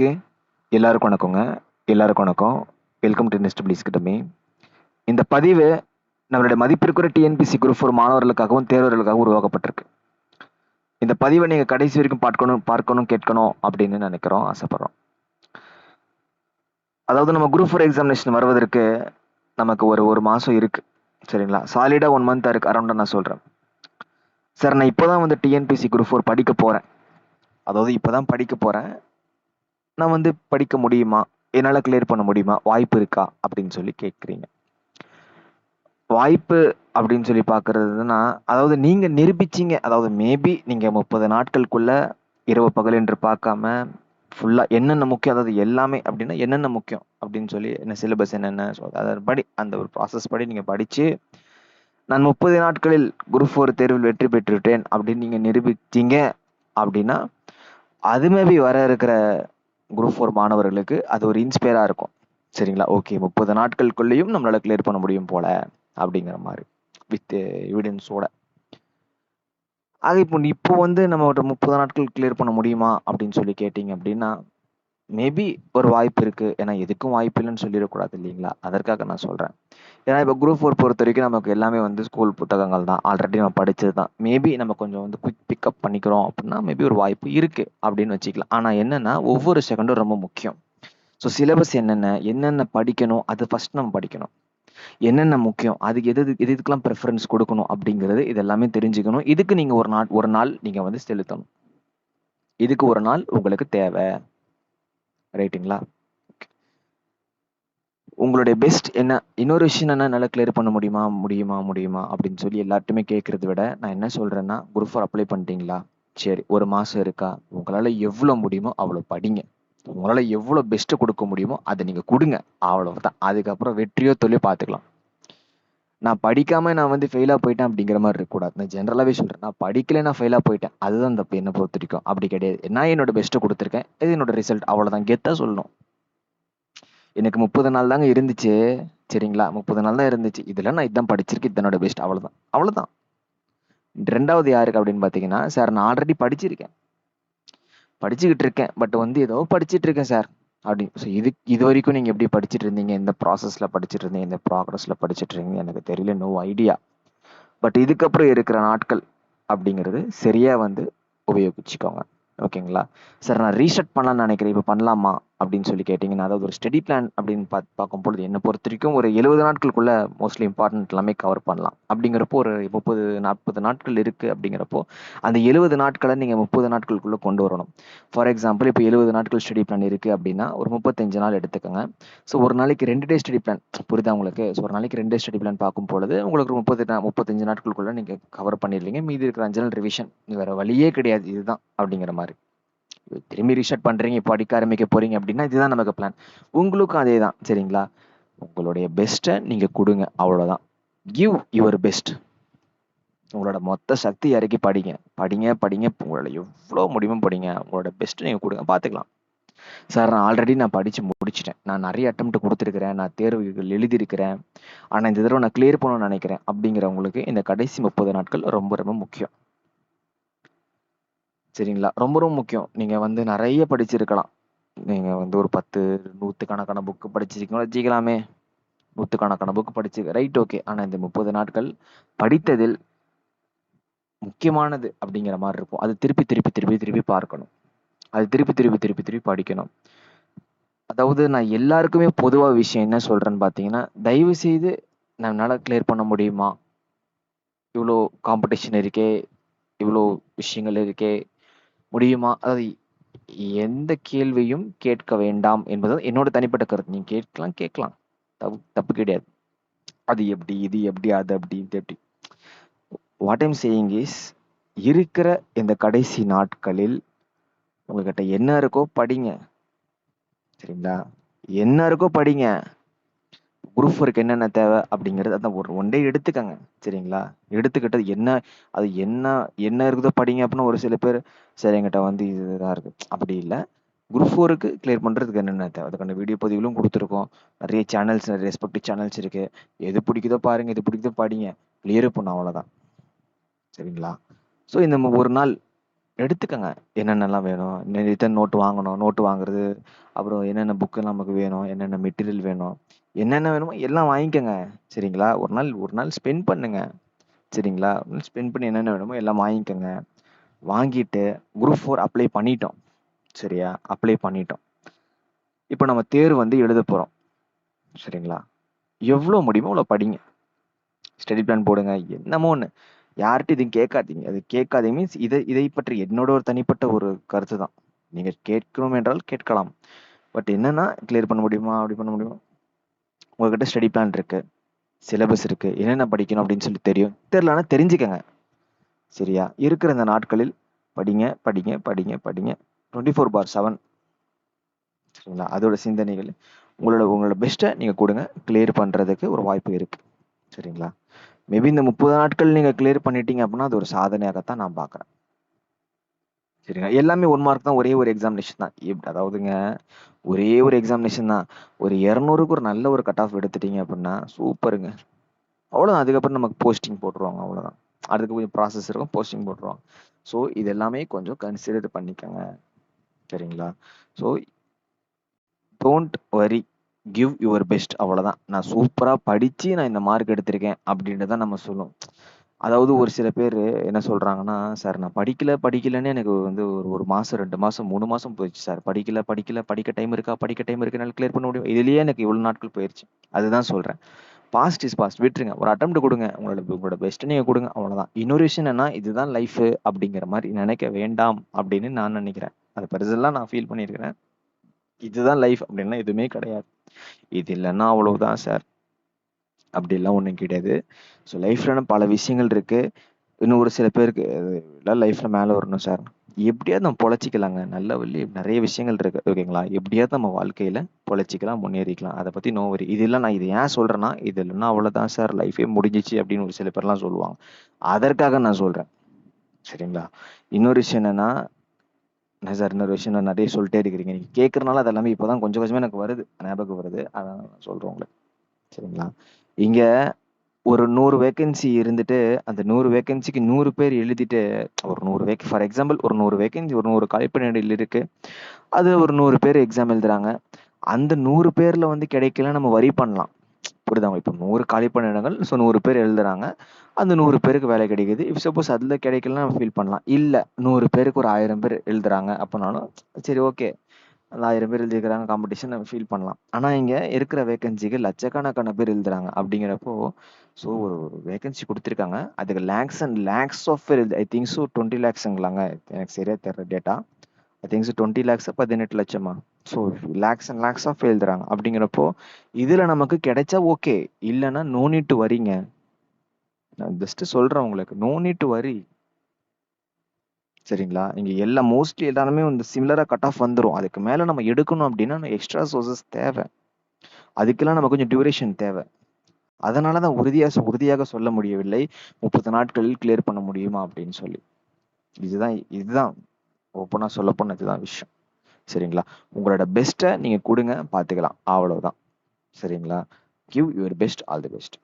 Okay எல்லாருக்கும் வணக்கங்க. எல்லாருக்கும் வணக்கம். வெல்கம் டு நெஸ்ட் பிளீஸ் கிட்டமே இந்த பதிவு நம்மளுடைய மதிப்பிற்குற டிஎன்பிசி குரூப் ஃபோர் மாணவர்களுக்காகவும் தேர்வர்களுக்காகவும் உருவாக்கப்பட்டிருக்கு. இந்த பதிவை நீங்கள் கடைசி வரைக்கும் பார்க்கணும் பார்க்கணும் கேட்கணும் அப்படின்னு நினைக்கிறோம் ஆசைப்படுறோம். அதாவது நம்ம குரூப் ஃபோர் எக்ஸாமினேஷன் வருவதற்கு நமக்கு ஒரு ஒரு மாதம் இருக்குது சரிங்களா? சாலிடாக ஒன் மந்த் இருக்கு. அரௌண்டாக நான் சொல்கிறேன் சார் நான் இப்போ தான் வந்து டிஎன்பிசி குரூப் ஃபோர் படிக்க போகிறேன் அதாவது இப்போ தான் படிக்க போகிறேன் நான் வந்து படிக்க முடியுமா? என்னால் கிளியர் பண்ண முடியுமா? வாய்ப்பு இருக்கா? அப்படின்னு சொல்லி கேட்குறீங்க. வாய்ப்பு அப்படின்னு சொல்லி பார்க்குறதுனா அதாவது நீங்கள் நிரூபிச்சிங்க. அதாவது மேபி நீங்கள் முப்பது நாட்களுக்குள்ள இரவு பகல் என்று பார்க்காம ஃபுல்லாக என்னென்ன முக்கியம்? அதாவது எல்லாமே அப்படின்னா என்னென்ன முக்கியம்? அப்படின்னு சொல்லி என்ன சிலபஸ் என்னென்ன? ஸோ அதன் படி அந்த ஒரு ப்ராசஸ் படி நீங்கள் படித்து நான் முப்பது நாட்களில் குரூப் ஃபோர் தேர்வில் வெற்றி பெற்றுவிட்டேன் அப்படின்னு நீங்கள் நிரூபித்தீங்க அப்படின்னா அது மேபி வர இருக்கிற குரூப் ஃபோர் மாணவர்களுக்கு அது ஒரு இன்ஸ்பயராக இருக்கும். சரிங்களா? ஓகே முப்பது நாட்களுக்குள்ளேயும் நம்மளால கிளியர் பண்ண முடியும் போல அப்படிங்கிற மாதிரி வித் எவிடன்ஸோட ஆக இப்போ இப்போ வந்து நம்ம முப்பது நாட்கள் கிளியர் பண்ண முடியுமா அப்படின்னு சொல்லி கேட்டிங்க அப்படின்னா மேபி ஒரு வாய்ப்பு இருக்கு. ஏன்னா எதுக்கும் வாய்ப்பு இல்லைன்னு சொல்லிடக்கூடாது இல்லைங்களா? அதற்காக நான் சொல்றேன். ஏன்னா இப்போ குரூப் ஃபோர் பொறுத்த வரைக்கும் நமக்கு எல்லாமே வந்து ஸ்கூல் புத்தகங்கள் தான். ஆல்ரெடி நம்ம படிச்சது தான். மேபி நம்ம கொஞ்சம் வந்து குயிக் பிக்கப் பண்ணிக்கிறோம் அப்படின்னா மேபி ஒரு வாய்ப்பு இருக்கு அப்படின்னு வச்சுக்கலாம். ஆனால் என்னன்னா ஒவ்வொரு செகண்டும் ரொம்ப முக்கியம். ஸோ சிலபஸ் என்னென்ன என்னென்ன படிக்கணும் அது ஃபர்ஸ்ட் நம்ம படிக்கணும். என்னென்ன முக்கியம் அதுக்கு எது எது இதுக்கெல்லாம் ப்ரிஃபரன்ஸ் கொடுக்கணும் அப்படிங்கிறது இது எல்லாமே தெரிஞ்சுக்கணும். இதுக்கு நீங்கள் ஒரு நாள் ஒரு நாள் நீங்கள் வந்து செலுத்தணும். இதுக்கு ஒரு நாள் உங்களுக்கு தேவை. ரைட்டுங்களா? உங்களுடைய பெஸ்ட் என்ன இன்னொரு விஷயம் என்ன நல்லா கிளியர் பண்ண முடியுமா முடியுமா முடியுமா அப்படின்னு சொல்லி எல்லார்ட்டுமே கேட்கறத விட நான் என்ன சொல்றேன்னா குரூப் ஃபார் அப்ளை பண்ணிட்டீங்களா? சரி ஒரு மாசம் இருக்கா? உங்களால எவ்வளோ முடியுமோ அவ்வளோ படிங்க. உங்களால எவ்வளோ பெஸ்ட்டை கொடுக்க முடியுமோ அதை நீங்க கொடுங்க. அவ்வளவுதான். அதுக்கப்புறம் வெற்றியோ தொழிலோ பார்த்துக்கலாம். நான் படிக்காம நான் வந்து ஃபெயிலாக போயிட்டேன் அப்படிங்கிற மாதிரி இருக்கக்கூடாது. நான் ஜென்ரலாகவே சொல்கிறேன் நான் படிக்கல நான் ஃபெயிலாக போயிட்டேன். அதுதான் தப்பு என்ன பொறுத்த வரைக்கும். அப்படி கிடையாது. நான் என்னோட பெஸ்ட்டை கொடுத்துருக்கேன். இது என்னோட ரிசல்ட் அவ்வளோதான் கெத்தாக சொல்லணும். எனக்கு முப்பது நாள் தாங்க இருந்துச்சு. சரிங்களா? முப்பது நாள் தான் இருந்துச்சு. இதில் நான் இதான் படிச்சிருக்கேன். இதனோட பெஸ்ட் அவ்வளோதான் அவ்வளோதான் ரெண்டாவது யாருக்கு அப்படின்னு பார்த்தீங்கன்னா சார் நான் ஆல்ரெடி படிச்சிருக்கேன். படிச்சுக்கிட்டு இருக்கேன். பட் வந்து ஏதோ படிச்சுட்டு இருக்கேன் சார் அப்படி ஸோ இது இது வரைக்கும் நீங்கள் எப்படி படிச்சுட்டு இருந்தீங்க? எந்த ப்ராசஸில் படிச்சுட்டு இருந்தீங்க? எந்த ப்ராக்ரஸில் படிச்சுட்டு இருந்தீங்க? எனக்கு தெரியல நோ ஐடியா பட் இதுக்கப்புறம் இருக்கிற நாட்கள் அப்படிங்கிறது சரியாக வந்து உபயோகிச்சுக்கோங்க. ஓகேங்களா? சார் நான் ரீசெட் பண்ணலான்னு நினைக்கிறேன். இப்போ பண்ணலாமா? அப்படின்னு சொல்லி கேட்டிங்கன்னா அதாவது ஒரு ஸ்டடி பிளான் அப்படின்னு பார்த்து பார்க்கும் பொழுது என்னை பொறுத்த வரைக்கும் ஒரு எழுபது நாட்களுக்குள்ள மோஸ்ட்லி இம்பார்ட்டன்ட் எல்லாமே கவர் பண்ணலாம். அப்படிங்கிறப்போ ஒரு முப்பது நாற்பது நாட்கள் இருக்குது அப்படிங்கிறப்போ அந்த எழுபது நாட்களை நீங்கள் முப்பது நாட்களுக்குள்ளே கொண்டு வரணும். ஃபார் எக்ஸாம்பிள் இப்போ எழுபது நாட்கள் ஸ்டடி பிளான் இருக்குது அப்படின்னா ஒரு முப்பத்தஞ்சு நாள் எடுத்துக்கோங்க. ஸோ ஒரு நாளைக்கு ரெண்டு டே ஸ்டடி பிளான் புரியுதா உங்களுக்கு? ஸோ ஒரு நாளைக்கு ரெண்டு டே ஸ்டடி பிளான் பார்க்கும் பொழுது உங்களுக்கு ஒரு முப்பது முப்பத்தஞ்சு நாட்களுக்குள்ளே நீங்கள் கவர் பண்ணிடுவீங்க மீதி இருக்கிற அஞ்சு நாள் ரிவிஷன் வேறு வழியே கிடையாது. இதுதான் அப்படிங்கிற மாதிரி. திரும்பி ரீஷர்ட் பண்றீங்க இப்போ படிக்க ஆரம்பிக்க போறீங்க அப்படின்னா இதுதான் நமக்கு பிளான் உங்களுக்கும் அதே தான் சரிங்களா? உங்களுடைய பெஸ்ட்டை நீங்க கொடுங்க அவ்வளவுதான். கிவ் யுவர் பெஸ்ட் உங்களோட மொத்த சக்தி இறக்கி படிங்க. படிங்க படிங்க உங்களோட எவ்வளோ முடியுமோ படிங்க. உங்களோட பெஸ்ட்டு நீங்க கொடுங்க பார்த்துக்கலாம். சார் நான் ஆல்ரெடி நான் படிச்சு முடிச்சிட்டேன். நான் நிறைய அட்டம் கொடுத்துருக்கிறேன். நான் தேர்வுகள் எழுதியிருக்கிறேன். ஆனா இந்த தடவை நான் கிளியர் பண்ணணும்னு நினைக்கிறேன். அப்படிங்கிறவங்களுக்கு இந்த கடைசி முப்பது நாட்கள் ரொம்ப ரொம்ப முக்கியம். சரிங்களா? ரொம்ப ரொம்ப முக்கியம். நீங்க வந்து நிறைய படிச்சிருக்கலாம். நீங்க வந்து ஒரு பத்து நூற்றுக்கணக்கான புக்கு படிச்சிருக்கீங்களா? வச்சுக்கலாமே. நூற்றுக்கணக்கான புக்கு படிச்சு ரைட் ஓகே ஆனா இந்த முப்பது நாட்கள் படித்ததில் முக்கியமானது அப்படிங்கிற மாதிரி இருக்கும். அது திருப்பி திருப்பி திருப்பி திருப்பி பார்க்கணும். அது திருப்பி திருப்பி திருப்பி திருப்பி படிக்கணும். அதாவது நான் எல்லாருக்குமே பொதுவா விஷயம் என்ன சொல்றேன்னு பார்த்தீங்கன்னா தயவு செய்து நம்மளால கிளியர் பண்ண முடியுமா? இவ்வளோ காம்படிஷன் இருக்கே இவ்வளோ விஷயங்கள் இருக்கே முடியுமா? அதாவது எந்த கேள்வியும் கேட்க வேண்டாம் என்பது என்னோட தனிப்பட்ட கருத்து. நீங்க கேட்கலாம் கேட்கலாம். தப்பு தப்பு கிடையாது. அது எப்படி இது எப்படி அது அப்படின்ட்டு எப்படி வாட் ஐம் சேயிங் இஸ் இருக்கிற இந்த கடைசி நாட்களில் உங்ககிட்ட என்ன இருக்கோ படிங்க. சரிங்களா? என்ன இருக்கோ படிங்க. குரூப் ஒர்க் என்னென்ன தேவை அப்படிங்கிறது அதான் ஒரு ஒன் டே எடுத்துக்கங்க சரிங்களா எடுத்துக்கிட்டது என்ன அது என்ன என்ன இருக்குதோ படிங்க அப்படின்னு ஒரு சில பேர் சரி என்கிட்ட வந்து இதுதான் இருக்குது அப்படி இல்லை குரூப் ஃபோருக்கு கிளியர் பண்ணுறதுக்கு என்னென்ன தேவை அதுக்கான வீடியோ பதிவுகளும் கொடுத்துருக்கோம் நிறைய சேனல்ஸ் ரெஸ்பெக்டிவ் சேனல்ஸ் இருக்கு எது பிடிக்குதோ பாருங்க எது பிடிக்குதோ படிங்க கிளியர் பண்ணும் அவ்வளோதான் சரிங்களா ஸோ இந்த ஒரு நாள் எடுத்துக்கங்க. என்னென்னலாம் வேணும்? நெ நோட்டு வாங்கணும்? நோட்டு வாங்குறது, அப்புறம் என்னென்ன புக்கு நமக்கு வேணும்? என்னென்ன மெட்டீரியல் வேணும்? என்னென்ன வேணுமோ எல்லாம் வாங்கிக்கங்க. சரிங்களா? ஒரு நாள் ஒரு நாள் ஸ்பெண்ட் பண்ணுங்க. சரிங்களா? ஒரு நாள் ஸ்பெண்ட் பண்ணி என்னென்ன வேணுமோ எல்லாம் வாங்கிக்கங்க. வாங்கிட்டு குரூப் 4 அப்ளை பண்ணிட்டோம். சரியா? அப்ளை பண்ணிட்டோம். இப்ப நம்ம தேர்வு வந்து எழுதப் போறோம். சரிங்களா? எவ்வளோ முடியுமோ அவ்வளோ படிங்க. ஸ்டடி பிளான் போடுங்க. என்னமோ ஒண்ணு. யார்ட்டயும் எதுவும் கேட்காதீங்க. அது கேட்காதீங்க மீன்ஸ் இதை இதை பற்றி என்னோட ஒரு தனிப்பட்ட ஒரு கருத்து தான். நீங்க கேட்கணும் என்றால் கேட்கலாம். பட் என்னன்னா கிளியர் பண்ண முடியுமா? அப்படி பண்ண முடியுமா? உங்ககிட்ட ஸ்டடி பிளான் இருக்குது சிலபஸ் இருக்குது என்னென்ன படிக்கணும் அப்படின்னு சொல்லி தெரியும். தெரியலனா தெரிஞ்சுக்கங்க. சரியா? இருக்கிற இந்த நாட்களில் படிங்க, படிங்க, படிங்க, படிங்க. 24/7 சரிங்களா? அதோட சிந்தனைகள் உங்களோட உங்களோட பெஸ்ட்டை நீங்கள் கொடுங்க கிளியர் பண்ணுறதுக்கு ஒரு வாய்ப்பு இருக்குது சரிங்களா? மேபி இந்த 30 நாட்கள் நீங்கள் கிளியர் பண்ணிட்டீங்க அப்படின்னா, அது ஒரு சாதனையாகத்தான் நான் பார்க்குறேன். சரிங்க எல்லாமே 1 மார்க் தான். ஒரே ஒரு எக்ஸாமினேஷன் தான். எப் அதாவதுங்க ஒரே ஒரு எக்ஸாமினேஷன் தான். ஒரு 200க்கு ஒரு நல்ல ஒரு கட் ஆஃப் எடுத்துட்டீங்க அப்படின்னா, சூப்பருங்க. அவ்வளோதான். அதுக்கப்புறம் நமக்கு போஸ்டிங் போட்டுருவாங்க. அவ்வளோதான். அதுக்கு கொஞ்சம் ப்ராசஸ் இருக்கும். போஸ்டிங் போட்டுருவாங்க. ஸோ இது எல்லாமே கொஞ்சம் கன்சிடர் பண்ணிக்கங்க. சரிங்களா? So don't worry. Give your best அவ்வளோதான். நான் சூப்பரா படிச்சு நான் இந்த மார்க் எடுத்திருக்கேன் அப்படின்றத நம்ம சொல்லுவோம். அதாவது ஒரு சில பேரு என்ன சொல்றாங்கன்னா, "சார் நான் படிக்கல, படிக்கலன்னு எனக்கு வந்து ஒரு 1 மாசம், 2 மாசம், 3 மாசம் போயிருச்சு சார். படிக்கல, படிக்கல, படிக்க டைம் இருக்கா? படிக்க டைம் இருக்கு. என்னால கிளியர் பண்ண முடியும்." இதுலயே எனக்கு இவ்வளோ நாட்கள் போயிருச்சு. அதுதான் சொல்றேன். Past is past. விட்டுருங்க. ஒரு அட்டெம்ப்ட் குடுங்க. உங்களோட உங்களோட பெஸ்ட்ட நீங்க குடுங்க. அவ்வளோதான். இன்னொரு விஷயம் என்னன்னா, இதுதான் லைஃபு அப்படிங்கிற மாரி நினைக்க வேண்டாம் அப்படின்னு நான் நினைக்கிறேன். அது பர்சனலா நான் ஃபீல் பண்ணியிருக்கிறேன். இதுதான் லைஃப் அப்படின்லாம் எதுவுமே கிடையாது. இது இல்லன்னா அவ்வளவுதான் சார். அப்படிலாம் ஒன்றும் கிடையாது. ஸோ லைஃப்ல பல விஷயங்கள் இருக்கு. இன்னும் ஒரு சில பேருக்கு எல்லாம் லைஃப்ல மேலே வரணும் சார். எப்படியாவது நம்ம பொழைச்சிக்கலாங்க நல்ல வழி நிறைய விஷயங்கள் இருக்கு. ஓகேங்களா? எப்படியாவது நம்ம வாழ்க்கையில பொழைச்சிக்கலாம் முன்னேறிக்கலாம். அதை பற்றி நோ வரி இதெல்லாம் நான் இது ஏன் சொல்றேன்னா, இது இல்லைன்னா அவ்வளோதான் சார் லைஃபே முடிஞ்சிச்சு அப்படின்னு ஒரு சில பேர்லாம் சொல்லுவாங்க. அதற்காக நான் சொல்றேன். சரிங்களா? இன்னொரு விஷயம் என்னன்னா, என்ன சார் இன்னொரு விஷயம் நான் நிறைய சொல்லிட்டே இருக்கிறீங்க. நீங்க கேட்குறனால அது எல்லாமே இப்பதான் கொஞ்சம் கொஞ்சமாக எனக்கு வருது. ஞாபகம் வருது. அதான் நான் சொல்றேன் உங்களுக்கு. சரிங்களா? இங்க ஒரு 100 வேக்கன்சி இருந்துட்டு, அந்த 100 வேகன்சிக்கு 100 பேர் எழுதிட்டு ஒரு 100 வேக் ஃபார் எக்ஸாம்பிள் ஒரு 100 வேகன்சி ஒரு 100 காலிப்பணியிடங்கள் இருக்கு. அது ஒரு 100 பேர் எக்ஸாம் எழுதுறாங்க. அந்த 100 பேர்ல வந்து கிடைக்கல நம்ம வரி பண்ணலாம். புரியுதா உங்களுக்கு? நூறு 100 காலிப்பணியிடங்கள். ஸோ 100 பேர் எழுதுறாங்க. அந்த 100 பேருக்கு வேலை கிடைக்குது. இஃப் சப்போஸ் அதுல கிடைக்கலன்னா நம்ம ஃபீல் பண்ணலாம். இல்ல 100 பேருக்கு ஒரு 1000 பேர் எழுதுறாங்க அப்படின்னாலும் சரி ஓகே. ஆயிரம் பேர் எழுதியிருக்கிறாங்க காம்படிஷன் நம்ம ஃபீல் பண்ணலாம். ஆனால் இங்கே இருக்கிற வேக்கன்சிக்கு லட்சக்கணக்கான பேர் எழுதுறாங்க. அப்படிங்கிறப்போ, ஸோ ஒரு வேகன்சி கொடுத்துருக்காங்க அதுக்கு லேக்ஸ் அண்ட் லேக்ஸ் ஆஃப் பேர் எழுது ஐ திங்க் ஸோ டுவெண்ட்டி லேக்ஸுங்களாங்க எனக்கு சரியாக தெரியல டேட்டா. ஐ திங்க் ஸோ 20 பதினெட்டு 18 லட்சமா? So lakhs and lakhs of எழுதுறாங்க. அப்படிங்கிறப்போ, இதில் நமக்கு கிடைச்சா ஓகே. இல்லைன்னா நோ நீட் வரிங்க நான் ஜஸ்ட் சொல்கிறேன் உங்களுக்கு. நோ நீட் வரி சரிங்களா? இங்கே எல்லா மோஸ்ட்லி எல்லாருமே வந்து சிமிலராக கட் ஆஃப் வந்துடும் அதுக்கு மேலே நம்ம எடுக்கணும் அப்படின்னா எக்ஸ்ட்ரா சோர்சஸ் தேவை அதுக்கெல்லாம் நம்ம கொஞ்சம் டியூரேஷன் தேவை அதனால தான் உறுதியாக உறுதியாக சொல்ல முடியவில்லை. 30 நாட்களில் கிளியர் பண்ண முடியுமா அப்படின்னு சொல்லி. இதுதான் இதுதான் ஓப்பனாக சொல்ல போன இதுதான் விஷயம். சரிங்களா? உங்களோட பெஸ்ட்டை நீங்கள் கொடுங்க பார்த்துக்கலாம். அவ்வளோதான் சரிங்களா? Give your best. All the best.